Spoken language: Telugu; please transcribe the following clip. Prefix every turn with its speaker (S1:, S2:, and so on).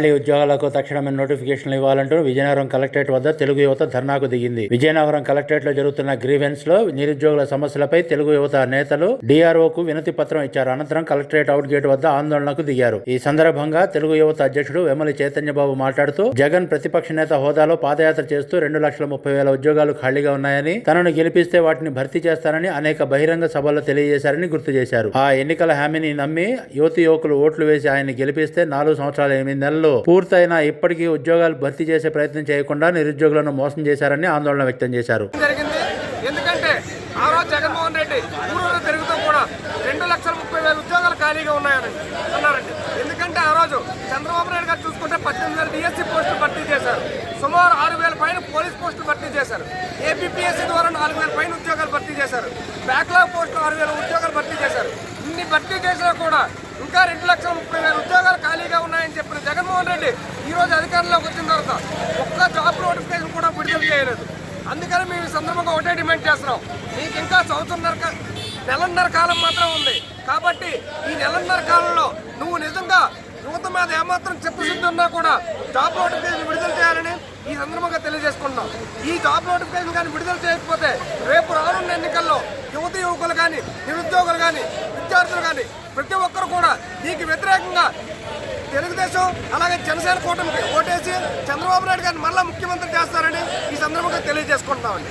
S1: ఖాళీ ఉద్యోగాలకు తక్షణమే నోటిఫికేషన్లు ఇవ్వాలంటూ విజయనగరం కలెక్టరేట్ వద్ద తెలుగు యువత ధర్నాకు దిగింది. విజయనగరం కలెక్టరేట్లో జరుగుతున్న గ్రీవెన్స్లో నిరుద్యోగుల సమస్యలపై తెలుగు యువత నేతలు డిఆర్ఓకు వినతి పత్రం ఇచ్చారు. అనంతరం కలెక్టరేట్ అవుట్ గేట్ వద్ద ఆందోళనకు దిగారు. ఈ సందర్భంగా తెలుగు యువత అధ్యక్షుడు వెమ్మలి చైతన్యబాబు మాట్లాడుతూ జగన్ ప్రతిపక్ష నేత హోదాలో పాదయాత్ర చేస్తూ రెండు లక్షల ముప్పై వేల ఉద్యోగాలు ఖాళీగా ఉన్నాయని తనను గెలిపిస్తే వాటిని భర్తీ చేస్తానని అనేక బహిరంగ సభల్లో తెలియజేశారని గుర్తు చేశారు. ఆ ఎన్నికల హామీని నమ్మి యువతి యువకులు ఓట్లు వేసి ఆయన్ని గెలిపిస్తే నాలుగు సంవత్సరాల ఎనిమిది నెలలు పూర్తయినా ఇప్పటికీ ఉద్యోగాలు భర్తీ చేసే ప్రయత్నం చేయకుండా నిరుద్యోగులను మోసం చేశారని ఆందోళన వ్యక్తం చేశారు.
S2: జరిగింది. ఎందుకంటే ఆ రోజు జగన్మోహన్ రెడ్డి ఊరూరు తిరుగుతూ కూడా రెండు లక్షల ముప్పై వేల ఉద్యోగాలు ఖాళీగా ఉన్నాయని అన్నారండి. ఎందుకంటే ఆ రోజు చంద్రబాబు నాయుడు గారు చూసుకుంటే పద్దెనిమిది వేల డిఎస్సీ పోస్టులు భర్తీ చేశారు. సుమారు ఆరు వేల పైన పోలీస్ పోస్టులు భర్తీ చేశారు. ఏపీఎస్సీ ద్వారా నాలుగు వేల పైన ఉద్యోగాలు భర్తీ చేశారు. బ్యాక్లాగ్ పోస్టులు ఆరు వేల ఉద్యోగాలు భర్తీ చేశారు. ఇన్ని భర్తీ చేసినా కూడా ఇంకా రెండు లక్షల ముప్పై వేల ఉద్యోగాలు ఖాళీగా ఉన్నాయని చెప్పిన జగన్మోహన్ రెడ్డి ఈరోజు అధికారంలోకి వచ్చిన తర్వాత ఒక్క జాబ్ నోటిఫికేషన్ కూడా విడుదల చేయలేదు. అందుకని మేము ఈ సందర్భంగా ఒకటే డిమాండ్ చేస్తున్నాం. మీకు ఇంకా సంవత్సరంన్నర నెలన్నర కాలం మాత్రం ఉంది. కాబట్టి ఈ నెలన్నర కాలంలో నువ్వు నిజంగా యువత మీద ఏమాత్రం చిత్తశుద్ధి ఉన్నా కూడా జాబ్ నోటిఫికేషన్ విడుదల చేయాలని ఈ సందర్భంగా తెలియజేసుకుంటున్నాం. ఈ జాబ్ నోటిఫికేషన్ కానీ విడుదల చేయకపోతే రేపు రానున్న ఎన్నికల్లో కానీ నిరుద్యోగులు కానీ విద్యార్థులు కానీ ప్రతి ఒక్కరు కూడా నీకు వ్యతిరేకంగా తెలుగుదేశం అలాగే జనసేన కూటమికి ఓటేసి చంద్రబాబు నాయుడు గారిని మళ్ళా ముఖ్యమంత్రి చేస్తారని ఈ సందర్భంగా తెలియజేసుకుంటున్నామండి